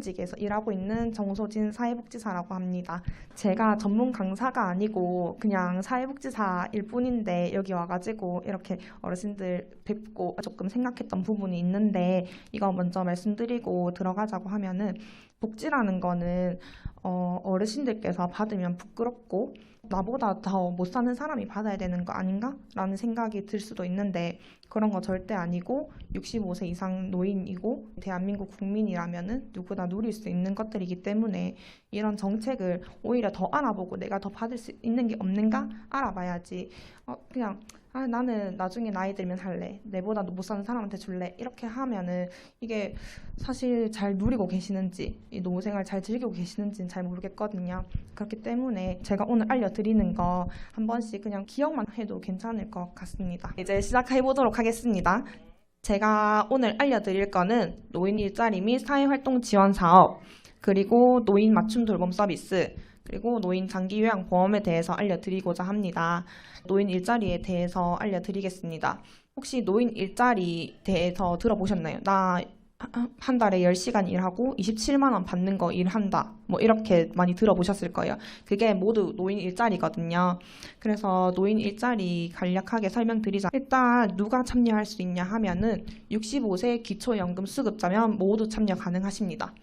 현직에서 일하고 있는 정소진 사회복지사라고 합니다. 제가 전문 강사가 아니고 그냥 사회복지사일 뿐인데 여기 와가지고 이렇게 어르신들 뵙고 조금 생각했던 부분이 있는데 이거 먼저 말씀드리고 들어가자고 하면은 복지라는 거는 어, 어르신들께서 받으면 부끄럽고 나보다 더 못 사는 사람이 받아야 되는 거 아닌가? 라는 생각이 들 수도 있는데 그런 거 절대 아니고 65세 이상 노인이고 대한민국 국민이라면은 누구나 누릴 수 있는 것들이기 때문에 이런 정책을 오히려 더 알아보고 내가 더 받을 수 있는 게 없는가 알아봐야지 어, 그냥 아, 나는 나중에 나이 들면 할래. 내보다 못 사는 사람한테 줄래. 이렇게 하면은 이게 사실 잘 누리고 계시는지, 이 노후 생활 잘 즐기고 계시는지는 잘 모르겠거든요. 그렇기 때문에 제가 오늘 알려드리는 거 한 번씩 그냥 기억만 해도 괜찮을 것 같습니다. 이제 시작해 보도록 하겠습니다. 제가 오늘 알려드릴 거는 노인 일자리 및 사회활동 지원 사업, 그리고 노인 맞춤 돌봄 서비스, 그리고 노인 장기 요양 보험에 대해서 알려드리고자 합니다. 노인 일자리에 대해서 알려드리겠습니다. 혹시 노인 일자리 대해서 들어보셨나요? 나 한 달에 10시간 일하고 27만 원 받는 거 일한다. 뭐 이렇게 많이 들어보셨을 거예요. 그게 모두 노인 일자리거든요. 그래서 노인 일자리 간략하게 설명드리자. 일단 누가 참여할 수 있냐 하면은 65세 기초연금 수급자면 모두 참여 가능하십니다.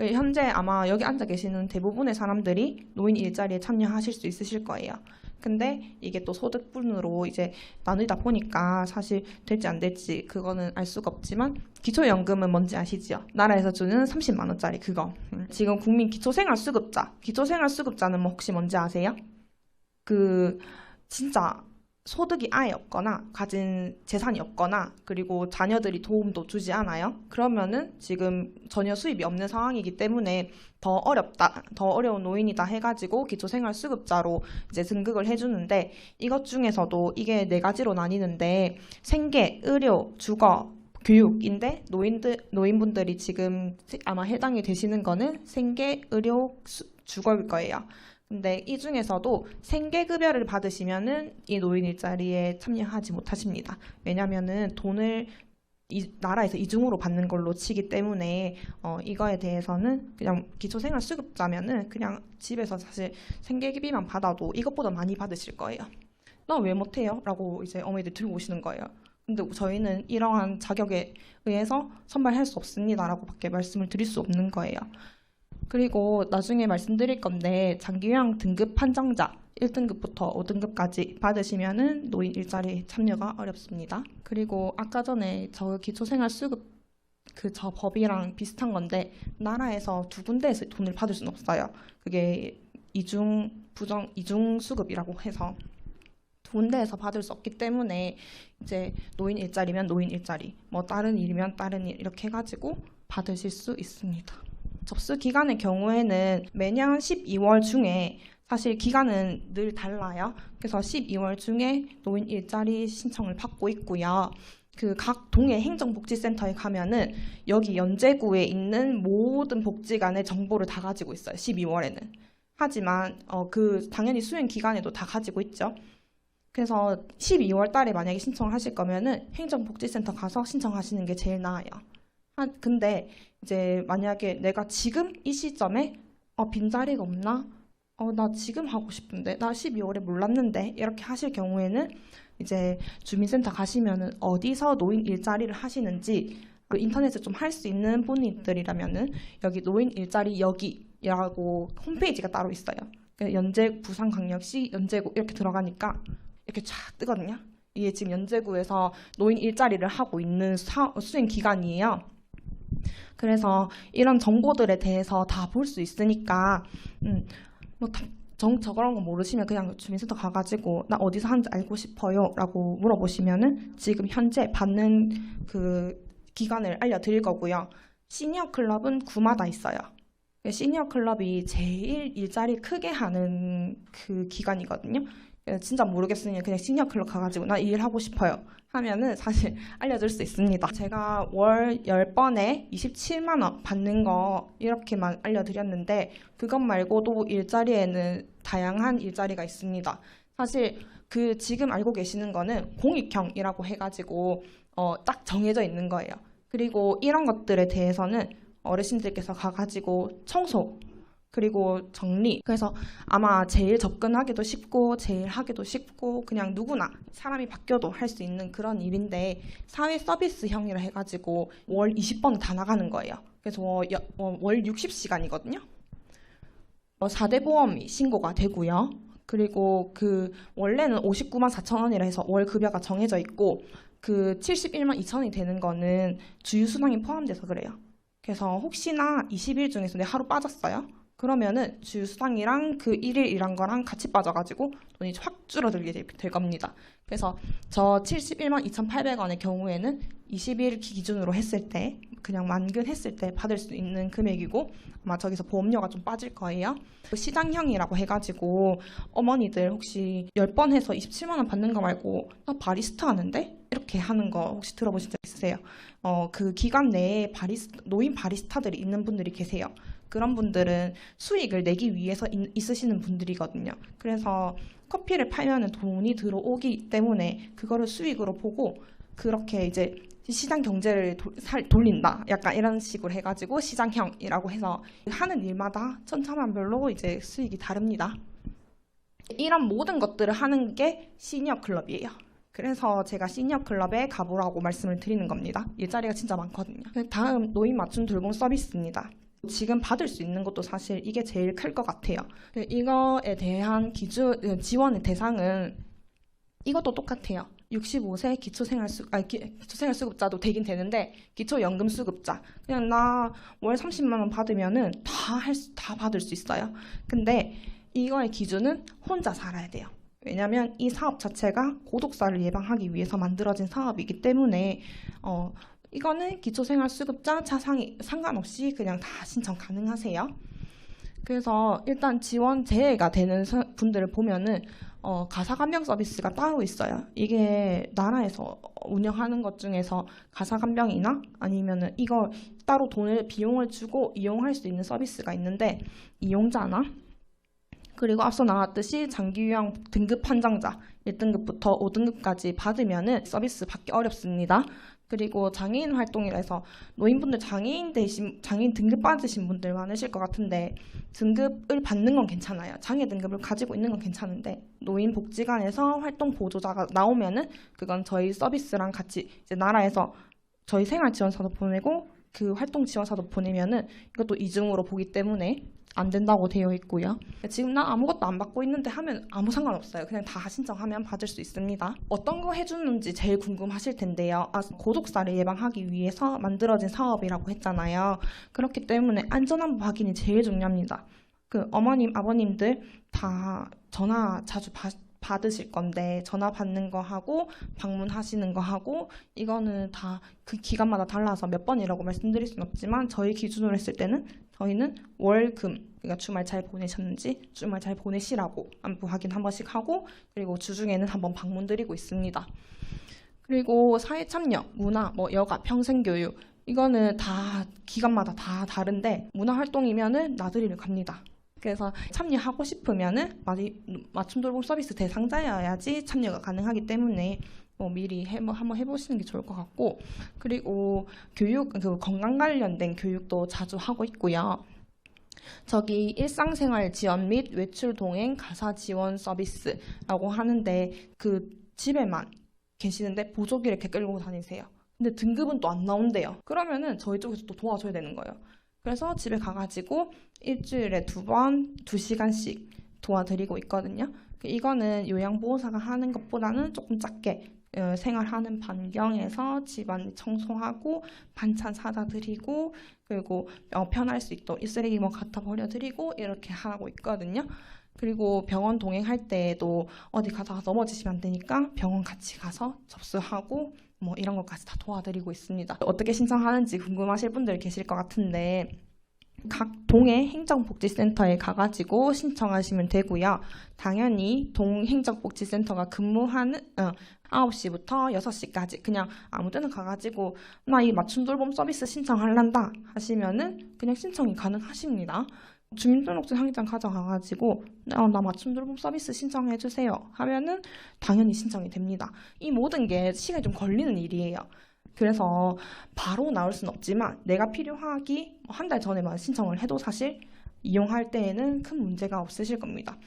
그 현재 아마 여기 앉아 계시는 대부분의 사람들이 노인 일자리에 참여하실 수 있으실 거예요. 근데 이게 또 소득분으로 이제 나누다 보니까 사실 될지 안 될지 그거는 알 수가 없지만 기초연금은 뭔지 아시죠? 나라에서 주는 30만 원짜리 그거. 음. 지금 국민 기초생활수급자. 기초생활수급자는 뭐 혹시 뭔지 아세요? 그 진짜 소득이 아예 없거나 가진 재산이 없거나 그리고 자녀들이 도움도 주지 않아요. 그러면은 지금 전혀 수입이 없는 상황이기 때문에 더 어렵다, 더 어려운 노인이다 해가지고 기초생활수급자로 이제 등극을 해주는데 이것 중에서도 이게 네 가지로 나뉘는데 생계, 의료, 주거, 교육인데 노인들 노인분들이 지금 아마 해당이 되시는 거는 생계, 의료, 수- 주거일 거예요. 근데 이 중에서도 생계급여를 받으시면은 이 노인 일자리에 참여하지 못하십니다. 왜냐면은 돈을 이 나라에서 이중으로 받는 걸로 치기 때문에 어, 이거에 대해서는 그냥 기초생활수급자면은 그냥 집에서 사실 생계비만 받아도 이것보다 많이 받으실 거예요. 나왜 못해요? 라고 이제 어머니들 들고 오시는 거예요. 근데 저희는 이러한 자격에 의해서 선발할 수 없습니다라고 밖에 말씀을 드릴 수 없는 거예요. 그리고 나중에 말씀드릴 건데 장기요양 등급 판정자 1등급부터 5등급까지 받으시면은 노인 일자리 참여가 어렵습니다. 그리고 아까 전에 저 기초생활수급 그 저 법이랑 비슷한 건데 나라에서 두 군데에서 돈을 받을 수는 없어요. 그게 이중 부정 이중 수급이라고 해서 두 군데에서 받을 수 없기 때문에 이제 노인 일자리면 노인 일자리, 뭐 다른 일이면 다른 일 이렇게 해가지고 받으실 수 있습니다. 접수 기간의 경우에는 매년 12월 중에 사실 기간은 늘 달라요. 그래서 12월 중에 노인 일자리 신청을 받고 있고요. 그 각 동해 행정복지센터에 가면은 여기 연제구에 있는 모든 복지관의 정보를 다 가지고 있어요. 12월에는. 하지만 어, 그 당연히 수행 기간에도 다 가지고 있죠. 그래서 12월 달에 만약에 신청을 하실 거면은 행정복지센터 가서 신청하시는 게 제일 나아요. 하, 근데 이제 만약에 내가 지금 이 시점에 어, 빈자리가 없나? 어, 나 지금 하고 싶은데 나 12월에 몰랐는데 이렇게 하실 경우에는 이제 주민센터 가시면은 어디서 노인 일자리를 하시는지 그 인터넷에 좀 할 수 있는 분들이라면은 여기 노인 일자리 여기라고 홈페이지가 따로 있어요. 그 연제 부산광역시 연제구 이렇게 들어가니까 이렇게 쫙 뜨거든요. 이게 지금 연제구에서 노인 일자리를 하고 있는 사- 수행 기간이에요. 그래서 이런 정보들에 대해서 다 볼 수 있으니까 음, 뭐 다- 정, 저런 거 모르시면 그냥 주민센터 가가지고 나 어디서 하는지 알고 싶어요 라고 물어보시면은 지금 현재 받는 그 기간을 알려드릴 거고요. 시니어 클럽은 구마다 있어요. 시니어 클럽이 제일 일자리 크게 하는 그 기간이거든요. 그래서 진짜 모르겠으니 그냥 시니어 클럽 가가지고 나 이 일 하고 싶어요 하면은 사실 알려줄 수 있습니다. 제가 월 10번에 27만 원 받는 거 이렇게만 알려드렸는데 그것 말고도 일자리에는 다양한 일자리가 있습니다. 사실 그 지금 알고 계시는 거는 공익형이라고 해가지고 어, 딱 정해져 있는 거예요. 그리고 이런 것들에 대해서는 어르신들께서 가가지고 청소 그리고 정리 그래서 아마 제일 접근하기도 쉽고 제일 하기도 쉽고 그냥 누구나 사람이 바뀌어도 할 수 있는 그런 일인데 사회 서비스형이라 해가지고 월 20번 다 나가는 거예요. 그래서 월, 여- 어, 월 60시간이거든요. 어, 4대 보험이 신고가 되고요. 그리고 그 원래는 59만 4천 원이라 해서 월 급여가 정해져 있고 그 71만 2천 원이 되는 거는 주유수당이 포함돼서 그래요. 그래서 혹시나 20일 중에서 내 하루 빠졌어요. 그러면은 주유수당이랑 그 1일 일한 거랑 같이 빠져가지고 돈이 확 줄어들게 될- 될 겁니다. 그래서 저 71만 2,800원의 경우에는 20일 기준으로 했을 때 그냥 만근했을 때 받을 수 있는 금액이고 아마 저기서 보험료가 좀 빠질 거예요. 그 시장형이라고 해가지고 어머니들 혹시 10번 해서 27만 원 받는 거 말고 나 바리스타 하는데 이렇게 하는 거 혹시 들어보신 적 있으세요? 어, 그 기간 내에 바리스 노인 바리스타들이 있는 분들이 계세요. 그런 분들은 수익을 내기 위해서 있, 있으시는 분들이거든요. 그래서 커피를 팔면은 돈이 들어오기 때문에 그거를 수익으로 보고 그렇게 이제 시장 경제를 도- 살- 돌린다. 약간 이런 식으로 해가지고 시장형이라고 해서 하는 일마다 천차만별로 이제 수익이 다릅니다. 이런 모든 것들을 하는 게 시니어 클럽이에요. 그래서 제가 시니어 클럽에 가보라고 말씀을 드리는 겁니다. 일자리가 진짜 많거든요. 다음 노인 맞춤 돌봄 서비스입니다. 지금 받을 수 있는 것도 사실 이게 제일 클 것 같아요. 이거에 대한 기준 지원의 대상은 이것도 똑같아요. 65세 기초생활수 아 기, 기초생활수급자도 되긴 되는데 기초연금수급자 그냥 나 월 30만 원 받으면은 다할다 받을 수 있어요. 근데 이거의 기준은 혼자 살아야 돼요. 왜냐하면 이 사업 자체가 고독사를 예방하기 위해서 만들어진 사업이기 때문에 어, 이거는 기초생활수급자 차상위 상관없이 그냥 다 신청 가능하세요. 그래서 일단 지원 제외가 되는 사- 분들을 보면은 어, 가사간병 서비스가 따로 있어요. 이게 나라에서 운영하는 것 중에서 가사간병이나 아니면은 이거 따로 돈을 비용을 주고 이용할 수 있는 서비스가 있는데 이용자나 그리고 앞서 나왔듯이 장기 요양 등급 판정자 1등급부터 5등급까지 받으면은 서비스 받기 어렵습니다. 그리고 장애인 활동이라 해서 노인분들 장애인 되신 장애인 등급 받으신 분들 많으실 것 같은데 등급을 받는 건 괜찮아요. 장애 등급을 가지고 있는 건 괜찮은데 노인 복지관에서 활동 보조자가 나오면은 그건 저희 서비스랑 같이 이제 나라에서 저희 생활 지원서도 보내고 그 활동 지원서도 보내면은 이것도 이중으로 보기 때문에 안 된다고 되어 있고요. 지금 나 아무것도 안 받고 있는데 하면 아무 상관없어요. 그냥 다 신청하면 받을 수 있습니다. 어떤 거 해주는지 제일 궁금하실 텐데요. 아, 고독사를 예방하기 위해서 만들어진 사업이라고 했잖아요. 그렇기 때문에 안전한 확인이 제일 중요합니다. 그 어머님, 아버님들 다 전화 자주 받, 받으실 건데 전화 받는 거 하고 방문하시는 거 하고 이거는 다 그 기간마다 달라서 몇 번이라고 말씀드릴 수는 없지만 저희 기준으로 했을 때는 저희는 월금 그러니까 주말 잘 보내셨는지 주말 잘 보내시라고 안부 확인 한 번씩 하고 그리고 주중에는 한번 방문 드리고 있습니다. 그리고 사회 참여, 문화, 뭐 여가, 평생 교육 이거는 다 기간마다 다 다른데 문화 활동이면은 나들이를 갑니다. 그래서 참여하고 싶으면은 맞춤 돌봄 서비스 대상자여야지 참여가 가능하기 때문에 뭐 미리 해, 뭐 한번 해보시는 게 좋을 것 같고 그리고 교육 그 건강 관련된 교육도 자주 하고 있고요. 저기 일상생활 지원 및 외출 동행 가사 지원 서비스라고 하는데 그 집에만 계시는데 보조기 이렇게 끌고 다니세요. 근데 등급은 또 안 나온대요. 그러면은 저희 쪽에서 또 도와줘야 되는 거예요. 그래서 집에 가가지고 일주일에 두 번, 두 시간씩 도와드리고 있거든요. 이거는 요양보호사가 하는 것보다는 조금 작게 어, 생활하는 반경에서 집안 청소하고 반찬 사다 드리고 그리고 어, 편할 수 있도록 이 쓰레기 뭐 갖다 버려 드리고 이렇게 하고 있거든요. 그리고 병원 동행할 때에도 어디 가다가 넘어지시면 안 되니까 병원 같이 가서 접수하고 뭐 이런 것까지 다 도와드리고 있습니다. 어떻게 신청하는지 궁금하실 분들 계실 것 같은데 각 동의 행정복지센터에 가가지고 신청하시면 되고요. 당연히 동 행정복지센터가 근무하는 어, 9시부터 6시까지 그냥 아무 때나 가가지고 나 이 맞춤 돌봄 서비스 신청할란다 하시면은 그냥 신청이 가능하십니다. 주민등록증 항의장 가져가가지고 어, 나 맞춤 돌봄 서비스 신청해 주세요 하면은 당연히 신청이 됩니다. 이 모든 게 시간이 좀 걸리는 일이에요. 그래서 바로 나올 수는 없지만 내가 필요하기 한 달 전에만 신청을 해도 사실 이용할 때에는 큰 문제가 없으실 겁니다.